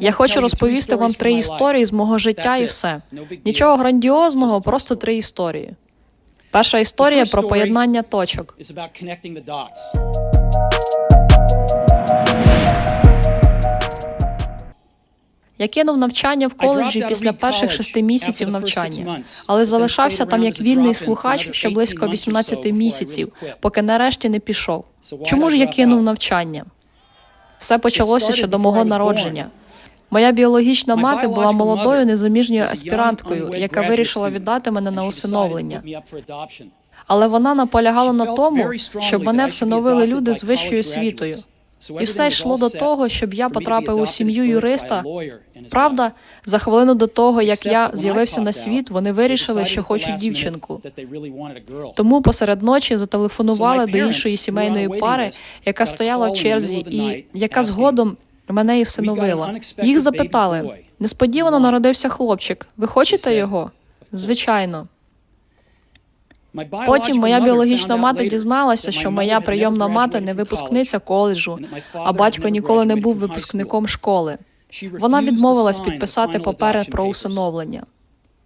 Я хочу розповісти вам три історії з мого життя і все. Нічого грандіозного, просто три історії. Перша історія про поєднання точок. Я кинув навчання в коледжі після перших шести місяців навчання, але залишався там як вільний слухач ще близько 18 місяців, поки нарешті не пішов. Чому ж я кинув навчання? Все почалося ще до мого народження. Моя біологічна мати була молодою незаміжньою аспіранткою, яка вирішила віддати мене на усиновлення. Але вона наполягала на тому, щоб мене всиновили люди з вищою освітою. І все йшло до того, щоб я потрапив у сім'ю юриста. Правда, за хвилину до того, як я з'явився на світ, вони вирішили, що хочуть дівчинку. Тому посеред ночі зателефонували до іншої сімейної пари, яка стояла в черзі, і яка згодом мене і всиновила. Їх запитали: несподівано народився хлопчик. Ви хочете його? Звичайно. Потім моя біологічна мати дізналася, що моя прийомна мати не випускниця коледжу, а батько ніколи не був випускником школи. Вона відмовилась підписати папери про усиновлення.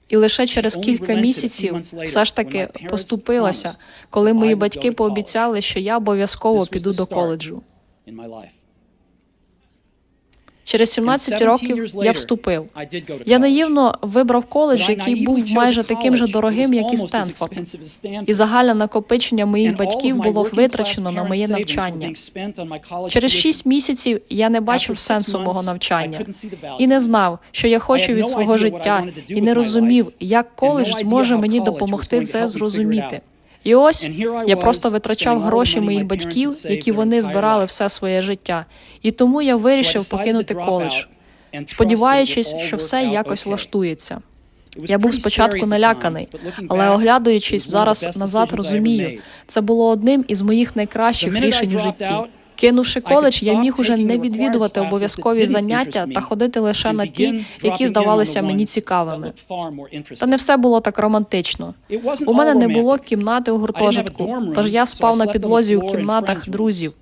І лише через кілька місяців все ж таки поступилася, коли мої батьки пообіцяли, що я обов'язково піду до коледжу. Через 17 років я вступив. Я наївно вибрав коледж, який був майже таким же дорогим, як і Стенфорд. І загальне накопичення моїх батьків було витрачено на моє навчання. Через 6 місяців я не бачив сенсу мого навчання і не знав, що я хочу від свого життя, і не розумів, як коледж зможе мені допомогти це зрозуміти. І ось я просто витрачав гроші моїх батьків, які вони збирали все своє життя, і тому я вирішив покинути коледж, сподіваючись, що все якось влаштується. Я був спочатку наляканий, але оглядуючись зараз назад, розумію, це було одним із моїх найкращих рішень у житті. Кинувши коледж, я міг уже не відвідувати обов'язкові заняття та ходити лише на ті, які здавалися мені цікавими. Та не все було так романтично. У мене не було кімнати у гуртожитку, тож я спав на підлозі у кімнатах друзів.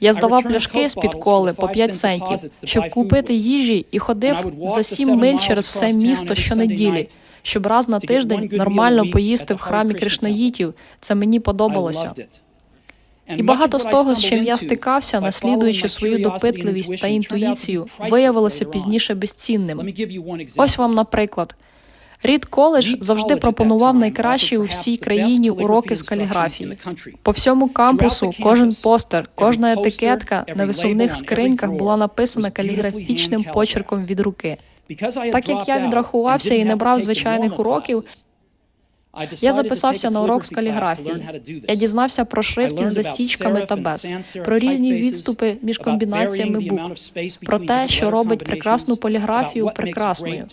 Я здавав пляшки з під коли по 5 центів, щоб купити їжі, і ходив за 7 миль через все місто щонеділі, щоб раз на тиждень нормально поїсти в храмі Кришнаїтів. Це мені подобалося. І багато з того, з чим я стикався, наслідуючи свою допитливість та інтуїцію, виявилося пізніше безцінним. Ось вам, наприклад. Рід коледж завжди пропонував найкращі у всій країні уроки з каліграфії. По всьому кампусу кожен постер, кожна етикетка на висувних скриньках була написана каліграфічним почерком від руки. Так як я відрахувався і не брав звичайних уроків, я записався на урок з каліграфії. Я дізнався про шрифт із засічками та без, про різні відступи між комбінаціями букв, про те, що робить прекрасну поліграфію прекрасною.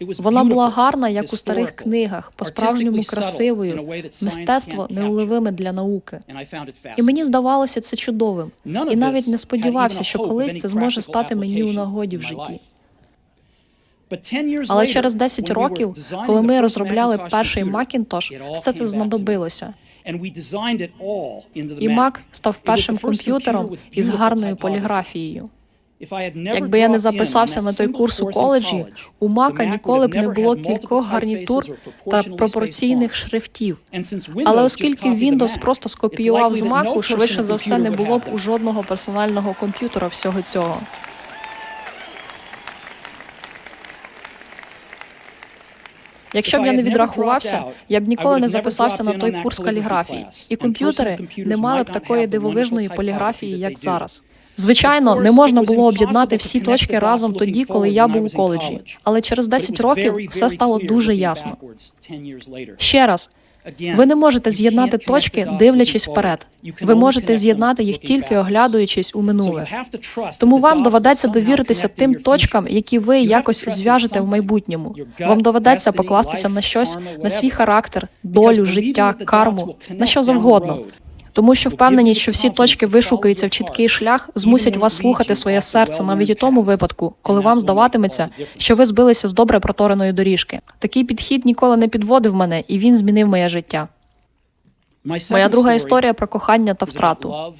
Вона була гарна, як у старих книгах, по-справжньому красивою, мистецтво неуловиме для науки. І мені здавалося це чудовим. І навіть не сподівався, що колись це зможе стати мені у нагоді в житті. Але через 10 років, коли ми розробляли перший Macintosh, все це знадобилося. І Mac став першим комп'ютером із гарною поліграфією. Якби я не записався на той курс у коледжі, у Мака ніколи б не було кількох гарнітур та пропорційних шрифтів. Але оскільки Windows просто скопіював з Маку, швидше за все не було б у жодного персонального комп'ютера всього цього. Якщо б я не відрахувався, я б ніколи не записався на той курс каліграфії, і комп'ютери не мали б такої дивовижної поліграфії, як зараз. Звичайно, не можна було об'єднати всі точки разом тоді, коли я був у коледжі. Але через 10 років все стало дуже ясно. Ще раз. Ви не можете з'єднати точки, дивлячись вперед. Ви можете з'єднати їх тільки оглядуючись у минуле. Тому вам доведеться довіритися тим точкам, які ви якось зв'яжете в майбутньому. Вам доведеться покластися на щось, на свій характер, долю, життя, карму, на що завгодно. Тому що впевненість, що всі точки вишукаються в чіткий шлях, змусять вас слухати своє серце навіть у тому випадку, коли вам здаватиметься, що ви збилися з добре протореної доріжки. Такий підхід ніколи не підводив мене, і він змінив моє життя. Моя друга історія про кохання та втрату.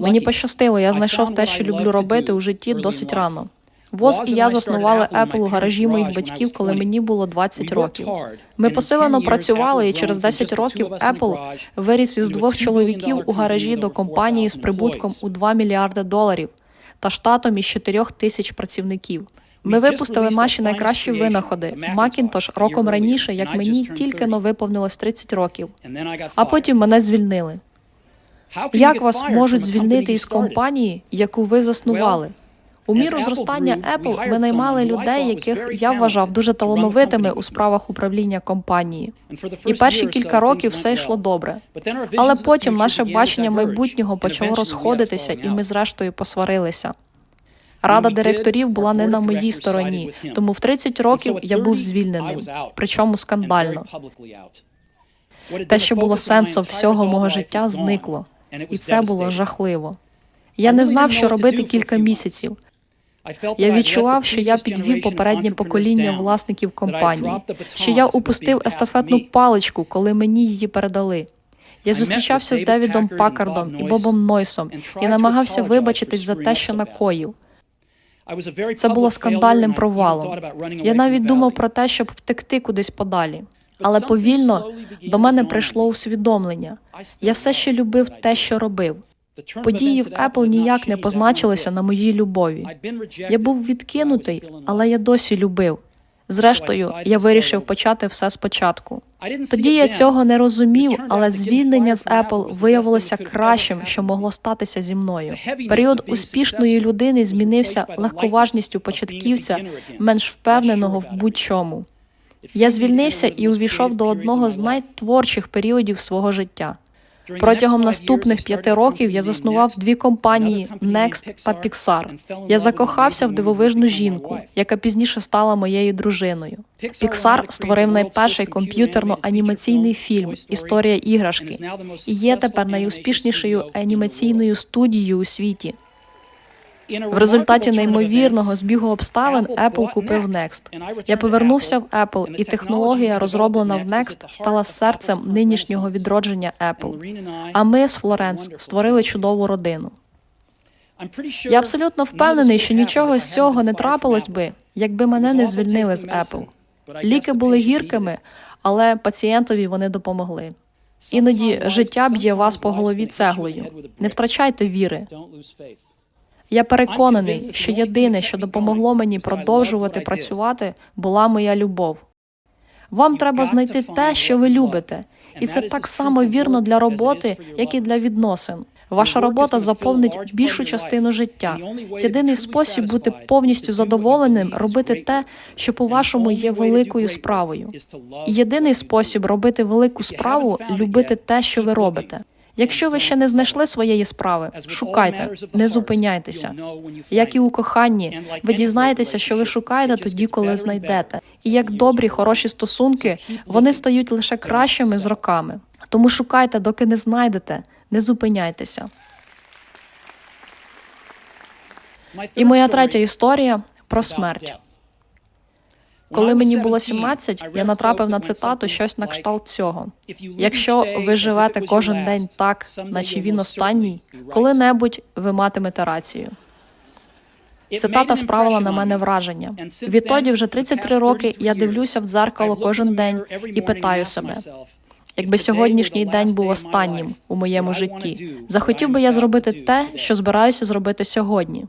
Мені пощастило, я знайшов те, що люблю робити у житті досить рано. Воз і я заснували Apple у гаражі моїх батьків, коли мені було 20 років. Ми посилено працювали, і через 10 років Apple виріс із двох чоловіків у гаражі до компанії з прибутком у 2 мільярди доларів та штатом із 4 тисяч працівників. Ми випустили наші найкращі винаходи. Macintosh роком раніше, як мені тільки но виповнилось 30 років. А потім мене звільнили. Як вас можуть звільнити із компанії, яку ви заснували? У міру зростання Apple ми наймали людей, яких я вважав дуже талановитими у справах управління компанії. І перші кілька років все йшло добре. Але потім наше бачення майбутнього почало розходитися, і ми зрештою посварилися. Рада директорів була не на моїй стороні, тому в 30 років я був звільненим, причому скандально. Те, що було сенсом всього мого життя, зникло, і це було жахливо. Я не знав, що робити кілька місяців. Я відчував, що я підвів попереднє покоління власників компанії, що я упустив естафетну паличку, коли мені її передали. Я зустрічався з Девідом Пакардом і Бобом Нойсом і намагався вибачитись за те, що накоїв. Це було скандальним провалом. Я навіть думав про те, щоб втекти кудись подалі. Але повільно до мене прийшло усвідомлення. Я все ще любив те, що робив. Події в Apple ніяк не позначилися на моїй любові. Я був відкинутий, але я досі любив. Зрештою, я вирішив почати все спочатку. Тоді я цього не розумів, але звільнення з Apple виявилося кращим, що могло статися зі мною. Період успішної людини змінився легковажністю початківця, менш впевненого в будь-чому. Я звільнився і увійшов до одного з найтворчих періодів свого життя. Протягом наступних п'яти років я заснував дві компанії Next та Pixar. Я закохався в дивовижну жінку, яка пізніше стала моєю дружиною. Pixar створив найперший комп'ютерно-анімаційний фільм Історія іграшки і є тепер найуспішнішою анімаційною студією у світі. В результаті неймовірного збігу обставин Apple купив Next. Я повернувся в Apple, і технологія, розроблена в Next, стала серцем нинішнього відродження Apple. А ми з Флоренс створили чудову родину. Я абсолютно впевнений, що нічого з цього не трапилось би, якби мене не звільнили з Apple. Ліки були гіркими, але пацієнтові вони допомогли. Іноді життя б'є вас по голові цеглою. Не втрачайте віри. Я переконаний, що єдине, що допомогло мені продовжувати працювати, була моя любов. Вам треба знайти те, що ви любите, і це так само вірно для роботи, як і для відносин. Ваша робота заповнить більшу частину життя. Єдиний спосіб бути повністю задоволеним робити те, що по-вашому є великою справою. І єдиний спосіб робити велику справу любити те, що ви робите. Якщо ви ще не знайшли своєї справи, шукайте, не зупиняйтеся. Як і у коханні, ви дізнаєтеся, що ви шукаєте тоді, коли знайдете. І як добрі, хороші стосунки, вони стають лише кращими з роками. Тому шукайте, доки не знайдете, не зупиняйтеся. І моя третя історія про смерть. Коли мені було 17, я натрапив на цитату щось на кшталт цього. Якщо ви живете кожен день так, наче він останній, коли-небудь ви матимете рацію. Цитата справила на мене враження. Відтоді вже 33 роки я дивлюся в дзеркало кожен день і питаю себе. Якби сьогоднішній день був останнім у моєму житті, захотів би я зробити те, що збираюся зробити сьогодні.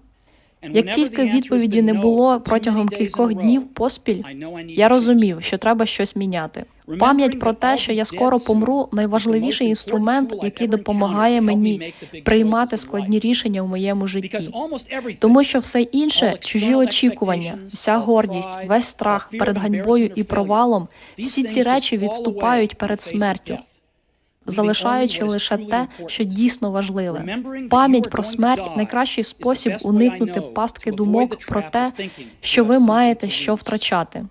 Як тільки відповіді не було протягом кількох днів поспіль, я розумів, що треба щось міняти. Пам'ять про те, що я скоро помру, найважливіший інструмент, який допомагає мені приймати складні рішення в моєму житті. Тому що все інше, чужі очікування, вся гордість, весь страх перед ганьбою і провалом, всі ці речі відступають перед смертю залишаючи лише те, що дійсно важливе. Пам'ять про смерть найкращий спосіб уникнути пастки думок про те, що ви маєте що втрачати.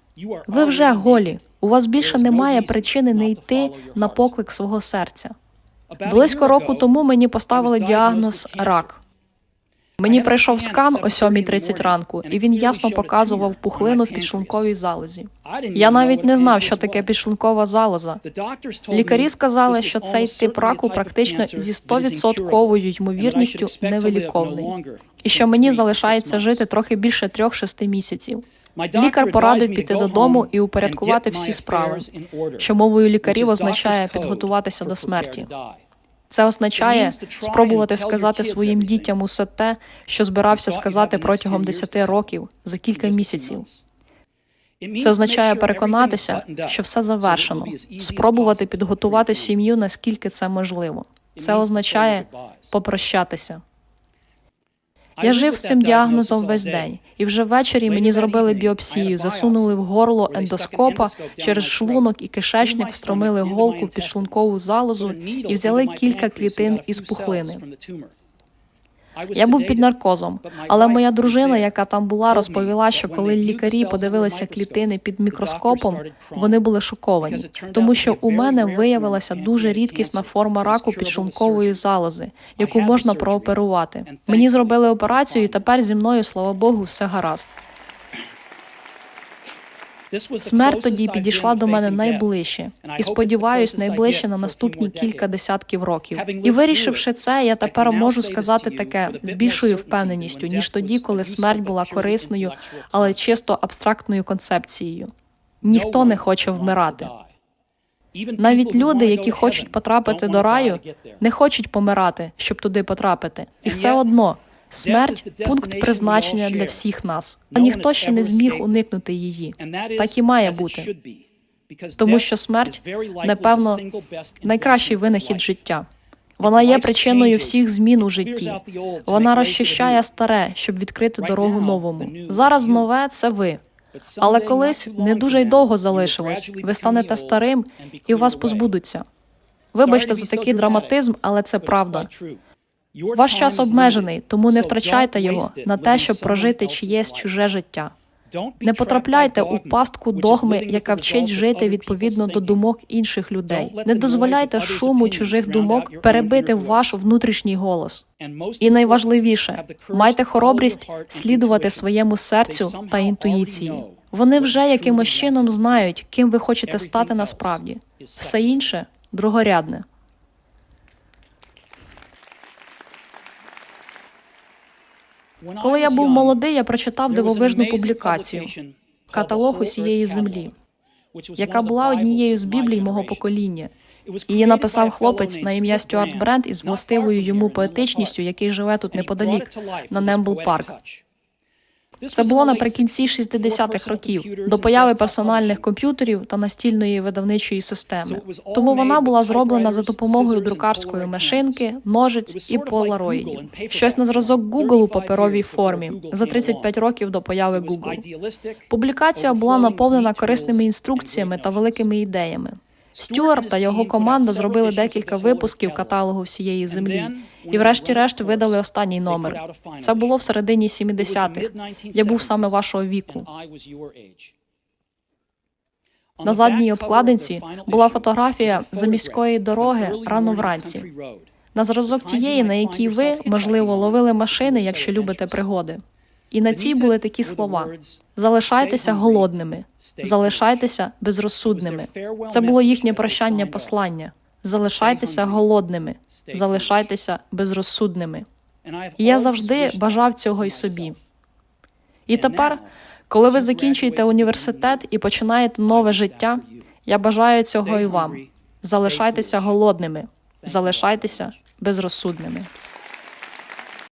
Ви вже голі. У вас більше немає причини не йти на поклик свого серця. Близько року тому мені поставили діагноз рак. Мені прийшов скан о 7.30 ранку, і він ясно показував пухлину в підшлунковій залозі. Я навіть не знав, що таке підшлункова залоза. Лікарі сказали, що цей тип раку практично зі 100% ймовірністю невиліковний, і що мені залишається жити трохи більше трьох-шести місяців. Лікар порадив піти додому і упорядкувати всі справи, що мовою лікарів означає підготуватися до смерті. Це означає спробувати сказати своїм дітям усе те, що збирався сказати протягом 10 років за кілька місяців. Це означає переконатися, що все завершено, спробувати підготувати сім'ю наскільки це можливо. Це означає попрощатися. Я жив з цим діагнозом весь день, і вже ввечері мені зробили біопсію, засунули в горло ендоскопа через шлунок і кишечник, встромили голку в підшлункову залозу і взяли кілька клітин із пухлини. Я був під наркозом, але моя дружина, яка там була, розповіла, що коли лікарі подивилися клітини під мікроскопом, вони були шоковані, тому що у мене виявилася дуже рідкісна форма раку підшлункової залози, яку можна прооперувати. Мені зробили операцію, і тепер зі мною, слава Богу, все гаразд. Смерть тоді підійшла до мене найближче, і сподіваюсь, найближче на наступні кілька десятків років. І вирішивши це, я тепер можу сказати таке з більшою впевненістю, ніж тоді, коли смерть була корисною, але чисто абстрактною концепцією. Ніхто не хоче вмирати. Навіть люди, які хочуть потрапити до раю, не хочуть помирати, щоб туди потрапити, і все одно. Смерть пункт призначення для всіх нас, а ніхто ще не зміг уникнути її. Так і має бути. Тому що смерть, напевно, найкращий винахід життя. Вона є причиною всіх змін у житті. Вона розчищає старе, щоб відкрити дорогу новому. Зараз нове це ви. Але колись не дуже й довго залишилось. Ви станете старим і вас позбудуться. Вибачте за такий драматизм, але це правда. Ваш час обмежений, тому не втрачайте його на те, щоб прожити чиєсь чуже життя. Не потрапляйте у пастку догми, яка вчить жити відповідно до думок інших людей. Не дозволяйте шуму чужих думок перебити ваш внутрішній голос. І найважливіше майте хоробрість слідувати своєму серцю та інтуїції. Вони вже якимось чином знають, ким ви хочете стати насправді. Все інше другорядне. Коли я був молодий, я прочитав дивовижну публікацію каталог усієї землі, яка була однією з біблій мого покоління. Її написав хлопець на ім'я Стюарт Брент із властивою йому поетичністю, який живе тут неподалік на Нембл Парк. Це було наприкінці 60-х років до появи персональних комп'ютерів та настільної видавничої системи. Тому вона була зроблена за допомогою друкарської машинки, ножиць і полароїдів. Щось на зразок Google у паперовій формі за 35 років до появи Google. Публікація була наповнена корисними інструкціями та великими ідеями. Стюарт та його команда зробили декілька випусків каталогу всієї землі, і, врешті-решт, видали останній номер. Це було в середині 70-х. Я був саме вашого віку. На задній обкладинці була фотографія заміської дороги рано вранці. На зразок тієї, на якій ви, можливо, ловили машини, якщо любите пригоди. І на цій були такі слова: залишайтеся голодними, залишайтеся безрозсудними. Це було їхнє прощання послання. Залишайтеся голодними, залишайтеся безрозсудними. І я завжди бажав цього й собі. І тепер, коли ви закінчуєте університет і починаєте нове життя, я бажаю цього і вам. Залишайтеся голодними, залишайтеся безрозсудними.